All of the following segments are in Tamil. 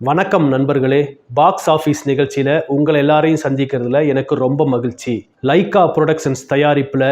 வணக்கம் நண்பர்களே. பாக்ஸ் ஆஃபீஸ் நிகழ்ச்சியில் உங்கள் எல்லாரையும் சந்திக்கிறதுல எனக்கு ரொம்ப மகிழ்ச்சி. லைக்கா புரொடக்ஷன்ஸ் தயாரிப்பில்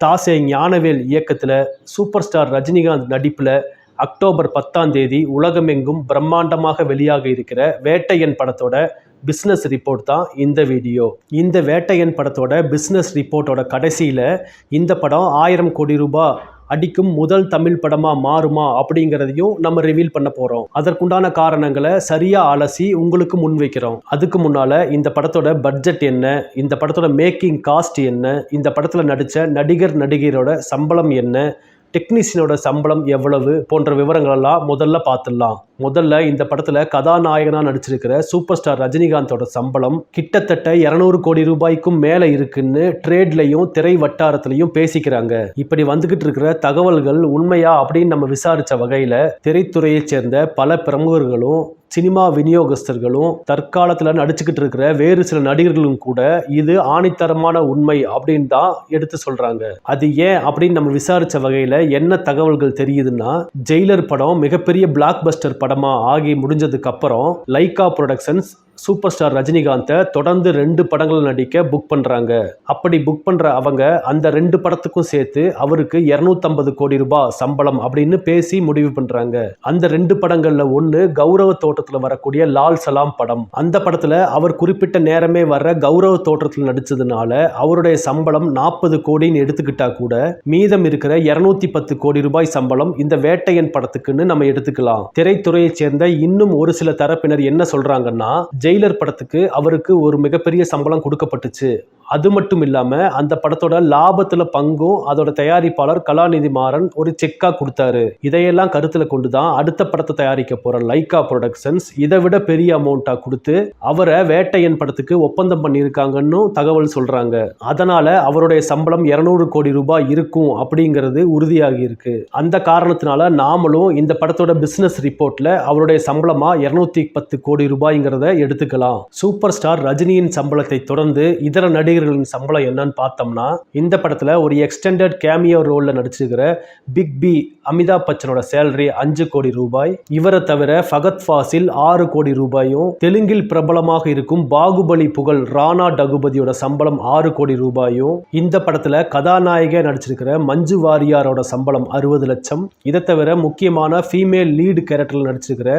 தாசே ஞானவேல் இயக்கத்தில் சூப்பர் ஸ்டார் ரஜினிகாந்த் நடிப்பில் அக்டோபர் பத்தாம் தேதி உலகமெங்கும் பிரம்மாண்டமாக வெளியாக இருக்கிற வேட்டையன் படத்தோட பிஸ்னஸ் ரிப்போர்ட் தான் இந்த வீடியோ இந்த வேட்டையன் படத்தோட பிஸ்னஸ் ரிப்போர்ட்டோட கடைசியில் இந்த படம் ஆயிரம் கோடி ரூபாய் அடிக்கும் முதல் தமிழ் படமா மாறுமா அப்படிங்கிறதையும் நம்ம ரிவீல் பண்ண போறோம். அதற்குண்டான காரணங்களை சரியா அலசி உங்களுக்கு முன்வைக்கிறோம் அதுக்கு முன்னால இந்த படத்தோட பட்ஜெட் என்ன இந்த படத்தோட மேக்கிங் காஸ்ட் என்ன இந்த படத்துல நடிச்ச நடிகர் நடிகரோட சம்பளம் என்ன டெக்னீஷியனோட சம்பளம் எவ்வளவு போன்ற விவரங்களெல்லாம் முதல்ல பார்த்துடலாம். முதல்ல இந்த படத்தில் கதாநாயகனா நடிச்சிருக்கிற சூப்பர் ஸ்டார் ரஜினிகாந்தோட சம்பளம் கிட்டத்தட்ட இரநூறு கோடி ரூபாய்க்கும் மேலே இருக்குன்னு ட்ரேட்லையும் திரை வட்டாரத்திலையும் பேசிக்கிறாங்க. இப்படி வந்துகிட்டு இருக்கிற தகவல்கள் உண்மையா அப்படின்னு நம்ம விசாரிச்ச வகையில் திரைத்துறையைச் சேர்ந்த பல பிரமுகர்களும் சினிமா விநியோகஸ்தர்களும் தற்காலத்தில் நடிச்சுக்கிட்டு இருக்கிற வேறு சில நடிகர்களும் கூட இது ஆணித்தரமான உண்மை அப்படின்னு தான் எடுத்து சொல்றாங்க. அது ஏன் அப்படின்னு நம்ம விசாரிச்ச வகையில் என்ன தகவல்கள் தெரியுதுன்னா ஜெயிலர் படம் மிகப்பெரிய பிளாக் பஸ்டர் படம் ஆகி முடிஞ்சதுக்கு அப்புறம் லைக்கா ப்ரொடக்ஷன்ஸ் சூப்பர் ஸ்டார் ரஜினிகாந்தை தொடர்ந்து ரெண்டு படங்கள் நடிக்க புக் பண்ணுறாங்க அப்படி புக் பண்ணுற அவங்க அந்த ரெண்டு படத்துக்கும் சேர்த்து அவருக்கு இரநூத்தம்பது கோடி ரூபாய் சம்பளம் அப்படின்னு பேசி முடிவு பண்ணுறாங்க அந்த ரெண்டு படங்களில் ஒன்று கௌரவ தோட்டத்தில் வரக்கூடிய லால் சலாம் படம். அந்த படத்தில் அவர் குறிப்பிட்ட நேரமே வர கௌரவ தோற்றத்தில் நடித்ததுனால அவருடைய சம்பளம் நாற்பது கோடின்னு எடுத்துக்கிட்டா கூட மீதம் இருக்கிற இரநூத்தி பத்து கோடி ரூபாய் சம்பளம் இந்த வேட்டையன் படத்துக்குன்னு நம்ம எடுத்துக்கலாம். திரைத்துறையைச் சேர்ந்த இன்னும் ஒரு சில தரப்பினர் என்ன சொல்றாங்கன்னா ஜெயிலர் படத்துக்கு அவருக்கு ஒரு மிகப்பெரிய சம்பளம் கொடுக்கப்பட்டுச்சு. அது மட்டும் இல்லாமல் அந்த படத்தோட லாபத்தில் பங்கும் அதோட தயாரிப்பாளர் கலாநிதி மாறன் ஒரு செக்காக கொடுத்தாரு. இதையெல்லாம் கருத்தில் கொண்டு தான் அடுத்த படத்தை தயாரிக்க போகிற லைக்கா ப்ரொடக்ஷன்ஸ் இதை விட பெரிய அமௌண்ட்டாக கொடுத்து அவரை வேட்டையன் படத்துக்கு ஒப்பந்தம் பண்ணியிருக்காங்கன்னு தகவல் சொல்கிறாங்க அதனால் அவருடைய சம்பளம் இரநூறு கோடி ரூபாய் இருக்கும் அப்படிங்கிறது உறுதியாகி இருக்கு. அந்த காரணத்தினால நாமளும் இந்த படத்தோட பிஸ்னஸ் ரிப்போர்ட்டில் அவருடைய சம்பளமாக இரநூத்தி பத்து கோடி ரூபாய்ங்கிறத எடுத்துக்கலாம். சூப்பர் ஸ்டார் ரஜினியின் சம்பளத்தை தொடர்ந்து இதர நடிகர் நடிகர்களின் சம்பளம் என்னன்னு பார்த்தோம்னா இந்த படத்தில் ஒரு எக்ஸ்டெண்டட் கேமியோ ரோலில் நடிச்சிருக்கிற பிக் பி அமிதாப் பச்சனோட சேலரி அஞ்சு கோடி ரூபாய். இவரை தவிர ஃபகத் ஃபாசில் ஆறு கோடி ரூபாயும் தெலுங்கில் பிரபலமாக இருக்கும் பாகுபலி புகழ் ராணா டகுபதியோட சம்பளம் ஆறு கோடி ரூபாயும் இந்த படத்தில் கதாநாயக நடிச்சிருக்கிற மஞ்சு வாரியாரோட சம்பளம் அறுபது லட்சம். இதை தவிர முக்கியமான ஃபீமேல் லீடு கேரக்டரில் நடிச்சிருக்கிற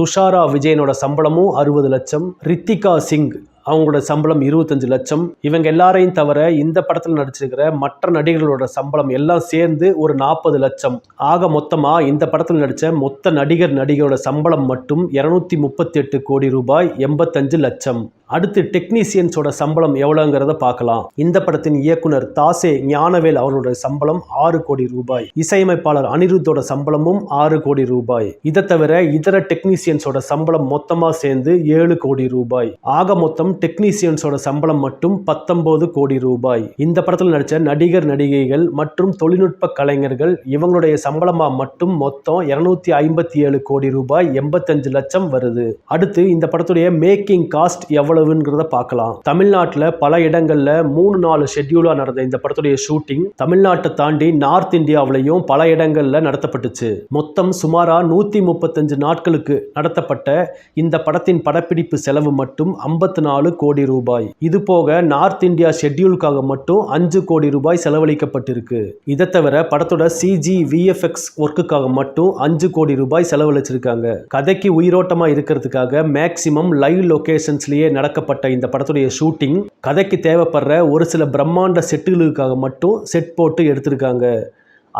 துஷாரா விஜயனோட சம்பளமும் அறுபது லட்சம். ரித்திகா சிங் அவங்களோட சம்பளம் இருபத்தஞ்சு லட்சம். இவங்க எல்லாரையும் தவிர இந்த படத்தில் நடிச்சிருக்கிற மற்ற நடிகர்களோட சம்பளம் எல்லாம் சேர்ந்து ஒரு நாற்பது லட்சம். ஆக மொத்தமாக இந்த படத்தில் நடித்த மொத்த நடிகர் நடிகரோட சம்பளம் மட்டும் இரநூத்தி முப்பத்தி எட்டு கோடி ரூபாய் எண்பத்தஞ்சு லட்சம். அடுத்து டெக்னீசியன்ஸோட சம்பளம் எவ்வளோங்கிறத பார்க்கலாம். இந்த படத்தின் இயக்குனர் தாசே ஞானவேல் அவர்களுடைய சம்பளம் ஆறு கோடி ரூபாய். இசையமைப்பாளர் அனிருத்தோட சம்பளமும் ஆறு கோடி ரூபாய். இதை தவிர இதர டெக்னீசியன்ஸோட சம்பளம் மொத்தமாக சேர்ந்து ஏழு கோடி ரூபாய். ஆக மொத்தம் டெக்னீசியன்ஸோட சம்பளம் மட்டும் பத்தொன்பது கோடி ரூபாய். இந்த படத்தில் நடித்த நடிகர் நடிகைகள் மற்றும் தொழில்நுட்ப கலைஞர்கள் இவங்களுடைய சம்பளமா மட்டும் மொத்தம் இருநூத்தி ஐம்பத்தி ஏழு கோடி ரூபாய் எண்பத்தஞ்சு லட்சம் வருது. அடுத்து இந்த படத்துடைய மேக்கிங் காஸ்ட் எவ்வளவு அளவுங்கிறத பார்க்கலாம். தமிழ்நாட்டில் பல இடங்களில் மூணு நாலு ஷெட்யூலாக நடந்த இந்த படத்துடைய ஷூட்டிங் தமிழ்நாட்டை தாண்டி நார்த் இந்தியாவிலையும் பல இடங்கள்ல நடத்தப்பட்டுச்சு. மொத்தம் சுமாரா நூத்தி முப்பத்தஞ்சு நாட்களுக்கு நடத்தப்பட்ட இந்த படத்தின் படப்பிடிப்பு செலவு மட்டும் ஐம்பத்தி நாலு கோடி ரூபாய். இது போக நார்த் இந்தியா ஷெட்யூலுக்காக மட்டும் அஞ்சு கோடி ரூபாய் செலவழிக்கப்பட்டிருக்கு. இதை தவிர படத்தோட சிஜி விஎஃப்எக்ஸ் ஒர்க்குக்காக மட்டும் அஞ்சு கோடி ரூபாய் செலவழிச்சிருக்காங்க. கதைக்கு உயிரோட்டமா இருக்கிறதுக்காக மேக்சிமம் லைவ் லொகேஷன்ஸ்லயே நடக்கப்பட்ட இந்த படத்துடைய ஷூட்டிங் கதைக்கு தேவைப்படுற ஒரு சில பிரம்மாண்ட செட்டுகளுக்காக மட்டும் செட் போட்டு எடுத்திருக்காங்க.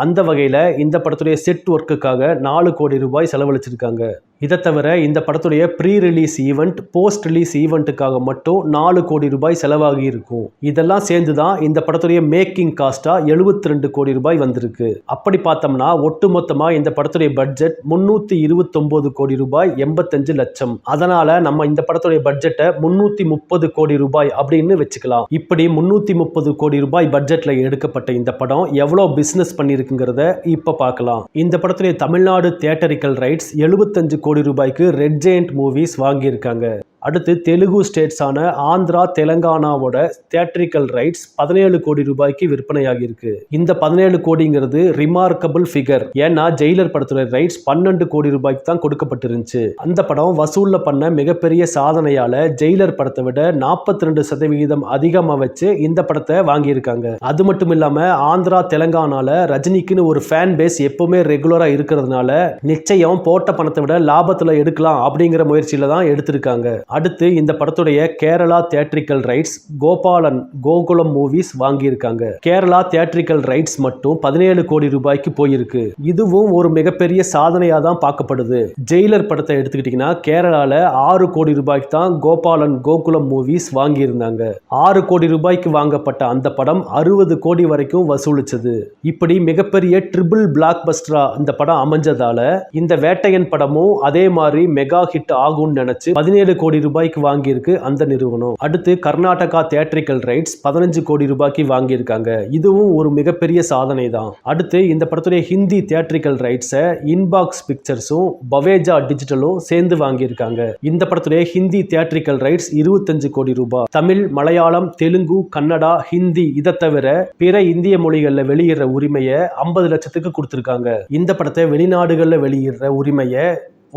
அந்த வகையில் இந்த படத்துடைய செட் ஒர்க்குக்காக நாலு கோடி ரூபாய் செலவழிச்சிருக்காங்க. இதை தவிர இந்த படத்துடைய pre release event post release ஈவெண்ட்டுக்காக மட்டும் நாலு கோடி ரூபாய் செலவாகி இருக்கும். இதெல்லாம் சேர்ந்து தான் இந்த படத்துடைய மேக்கிங் காஸ்ட்டாக எழுபத்தி ரெண்டு கோடி ரூபாய் வந்திருக்கு. அப்படி பார்த்தோம்னா ஒட்டுமொத்தமாக இந்த படத்துடைய பட்ஜெட் முந்நூற்றி இருபத்தொம்போது கோடி ரூபாய் எண்பத்தஞ்சு லட்சம். அதனால் நம்ம இந்த படத்துடைய பட்ஜெட்டை முந்நூற்றி முப்பது கோடி ரூபாய் அப்படின்னு வச்சுக்கலாம். இப்படி முந்நூற்றி முப்பது கோடி ரூபாய் பட்ஜெட்டில் எடுக்கப்பட்ட இந்த படம் எவ்வளோ பிஸ்னஸ் பண்ணியிருக்கு இருக்குங்கிறத இப்போ பார்க்கலாம். இந்த படத்துடைய தமிழ்நாடு தியேட்டரிக்கல் ரைட்ஸ் எழுபத்தஞ்சு கோடி ரூபாய்க்கு ரெட் ஜெயண்ட் மூவிஸ் வாங்கியிருக்காங்க. அடுத்து தெலுங்கு ஸ்டேட்ஸான ஆந்திரா தெலங்கானாவோட தியேட்ரிக்கல் ரைட்ஸ் பதினேழு கோடி ரூபாய்க்கு விற்பனையாகியிருக்கு. இந்த பதினேழு கோடிங்கிறது ரிமார்க்கபிள் ஃபிகர் ஏன்னா ஜெயிலர் படத்துல ரைட்ஸ் பன்னெண்டு கோடி ரூபாய்க்கு தான் கொடுக்கப்பட்டிருந்துச்சு. அந்த படம் வசூல்ல பண்ண மிகப்பெரிய சாதனையால ஜெயிலர் படத்தை விட நாற்பத்தி ரெண்டு சதவிகிதம் அதிகமாக வச்சு இந்த படத்தை வாங்கியிருக்காங்க. அது மட்டும் இல்லாம ஆந்திரா தெலங்கானால ரஜினிக்குன்னு ஒரு ஃபேன் பேஸ் எப்பவுமே ரெகுலரா இருக்கிறதுனால நிச்சயம் போட்ட பணத்தை விட லாபத்துல எடுக்கலாம் அப்படிங்கிற முயற்சியில தான் எடுத்திருக்காங்க. அடுத்து இந்த படத்துடைய Kerala theatrical rights Gopalan Gokulam movies வாங்கியிருக்காங்க. கேரளா தியேட்ரிக்கல் ரைட்ஸ் மட்டும் பதினேழு கோடி ரூபாய்க்கு போயிருக்கு. இதுவும் ஒரு மிகப்பெரிய சாதனையாக தான் பார்க்கப்படுது. ஜெயிலர் படத்தை எடுத்துக்கிட்டிங்கன்னா கேரளாவில் ஆறு கோடி ரூபாய்க்கு தான் கோபாலன் கோகுலம் மூவிஸ் வாங்கியிருந்தாங்க. ஆறு கோடி ரூபாய்க்கு வாங்கப்பட்ட அந்த படம் அறுபது கோடி வரைக்கும் வசூலிச்சது. இப்படி மிகப்பெரிய ட்ரிபிள் பிளாக் பஸ்டரா இந்த படம் அமைஞ்சதால இந்த வேட்டையன் படமும் அதே மாதிரி மெகா ஹிட் ஆகும்னு நினைச்சு பதினேழு கோடி ரூபாய்க்கு வாங்கியிருக்கு அந்த நிறுவனம். அடுத்து கர்நாடகா தியேட்ரிக்கல் ரைட்ஸ் பதினஞ்சு கோடி ரூபாய்க்கு வாங்கியிருக்காங்க. இதுவும் ஒரு மிகப்பெரிய சாதனை தான் அடுத்து இந்த படத்துடைய ஹிந்தி தியேட்ரிக்கல் ரைட்ஸை இன்பாக்ஸ் பிக்சர்ஸும் பவேஜா டிஜிட்டலும் சேர்ந்து வாங்கியிருக்காங்க. இந்த படத்துடைய ஹிந்தி தியேட்ரிக்கல் ரைட்ஸ் இருபத்தஞ்சு கோடி ரூபாய். தமிழ் மலையாளம் தெலுங்கு கன்னடா ஹிந்தி இதை தவிர பிற இந்திய மொழிகளில் வெளியிடுற உரிமையை ஐம்பது லட்சத்துக்கு கொடுத்துருக்காங்க. இந்த படத்தை வெளிநாடுகளில் வெளியிடுற உரிமையை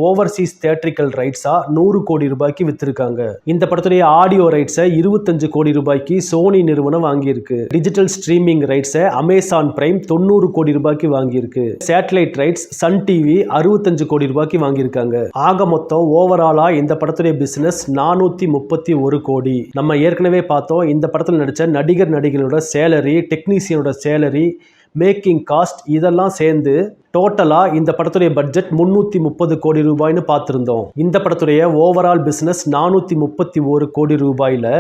ஓவர்சீஸ் தியேட்ரிக்கல் ரைட்ஸா நூறு கோடி ரூபாய்க்கு வித்திருக்காங்க. இந்த படத்துடைய ஆடியோ ரைட்ஸை இருபத்தஞ்சு கோடி ரூபாய்க்கு சோனி நிறுவனம் வாங்கியிருக்கு. டிஜிட்டல் ஸ்ட்ரீமிங் ரைட்ஸை அமேசான் பிரைம் தொண்ணூறு கோடி ரூபாய்க்கு வாங்கியிருக்கு. சேட்டலைட் ரைட்ஸ் சன் டிவி அறுபத்தஞ்சு கோடி ரூபாய்க்கு வாங்கியிருக்காங்க. ஆக மொத்தம் ஓவராலா இந்த படத்துடைய பிசினஸ் நானூத்தி முப்பத்தி ஒரு கோடி. நம்ம ஏற்கனவே பார்த்தோம் இந்த படத்தில் நடித்த நடிகர் நடிகளோட சேலரி டெக்னீசியனோட சேலரி மேக்கிங் காஸ்ட் இதெல்லாம் சேர்ந்து டோட்டலாக இந்த படத்துடைய பட்ஜெட் முந்நூற்றி முப்பது கோடி ரூபாய்னு பார்த்துருந்தோம். இந்த படத்துடைய ஓவரால் பிஸ்னஸ் நானூற்றி முப்பத்தி ஒரு கோடி ரூபாயில்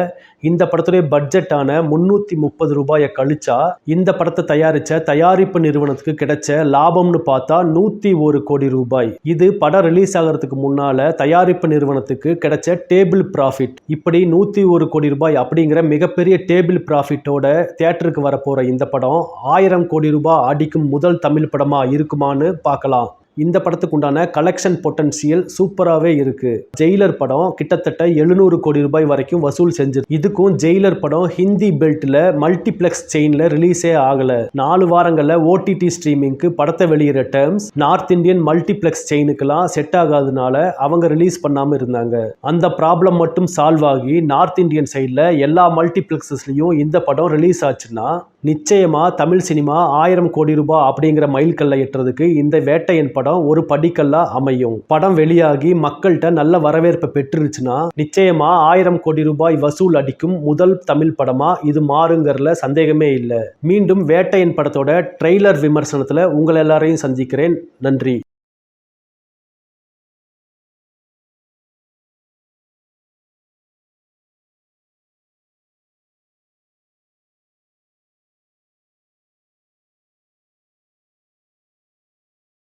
இந்த படத்துடைய பட்ஜெட்டான முந்நூற்றி முப்பது ரூபாயை கழிச்சா இந்த படத்தை தயாரித்த தயாரிப்பு நிறுவனத்துக்கு கிடைச்ச லாபம்னு பார்த்தா நூற்றி ஒரு கோடி ரூபாய். இது படம் ரிலீஸ் ஆகிறதுக்கு முன்னால் தயாரிப்பு நிறுவனத்துக்கு கிடைச்ச டேபிள் ப்ராஃபிட் இப்படி நூற்றி ஒரு கோடி ரூபாய் அப்படிங்கிற மிகப்பெரிய டேபிள் ப்ராஃபிட்டோட தியேட்டருக்கு வரப்போகிற இந்த படம் ஆயிரம் கோடி ரூபாய் அடிக்கும் முதல் தமிழ் படமாக இருக்குமான்னு பார்க்கலாம். இந்த படத்துக்கு உண்டான கலெக்ஷன் பொட்டன்சியல் சூப்பராகவே இருக்கு. ஜெயிலர் படம் கிட்டத்தட்ட எழுநூறு கோடி ரூபாய் வரைக்கும் வசூல் செஞ்சு இதுக்கும் ஜெயிலர் படம் ஹிந்தி பெல்ட்ல மல்டிப்ளெக்ஸ் செயின்ல ரிலீஸே ஆகல. நாலு வாரங்களில் ஓடிடி ஸ்ட்ரீமிங்க்கு படத்தை வெளியிற டேர்ம்ஸ் நார்த் இந்தியன் மல்டிப்ளெக்ஸ் செயினுக்கெல்லாம் செட் ஆகாதனால அவங்க ரிலீஸ் பண்ணாம இருந்தாங்க. அந்த ப்ராப்ளம் மட்டும் சால்வ் ஆகி நார்த் இந்தியன் சைடில் எல்லா மல்டிப்ளெக்ஸஸ்லையும் இந்த படம் ரிலீஸ் ஆச்சுன்னா நிச்சயமா தமிழ் சினிமா ஆயிரம் கோடி ரூபாய் அப்படிங்கிற மைல்கல்லை எட்டுறதுக்கு இந்த வேட்டையன் படம் ஒரு படிக்கல்லாக அமையும். படம் வெளியாகி மக்கள்கிட்ட நல்ல வரவேற்பை பெற்றுருச்சுன்னா நிச்சயமா ஆயிரம் கோடி ரூபாய் வசூல் அடிக்கும் முதல் தமிழ் படமாக இது மாறுங்கிறதுல சந்தேகமே இல்லை. மீண்டும் வேட்டையன் படத்தோட ட்ரெய்லர் விமர்சனத்தில் உங்கள் எல்லாரையும் சந்திக்கிறேன். நன்றி.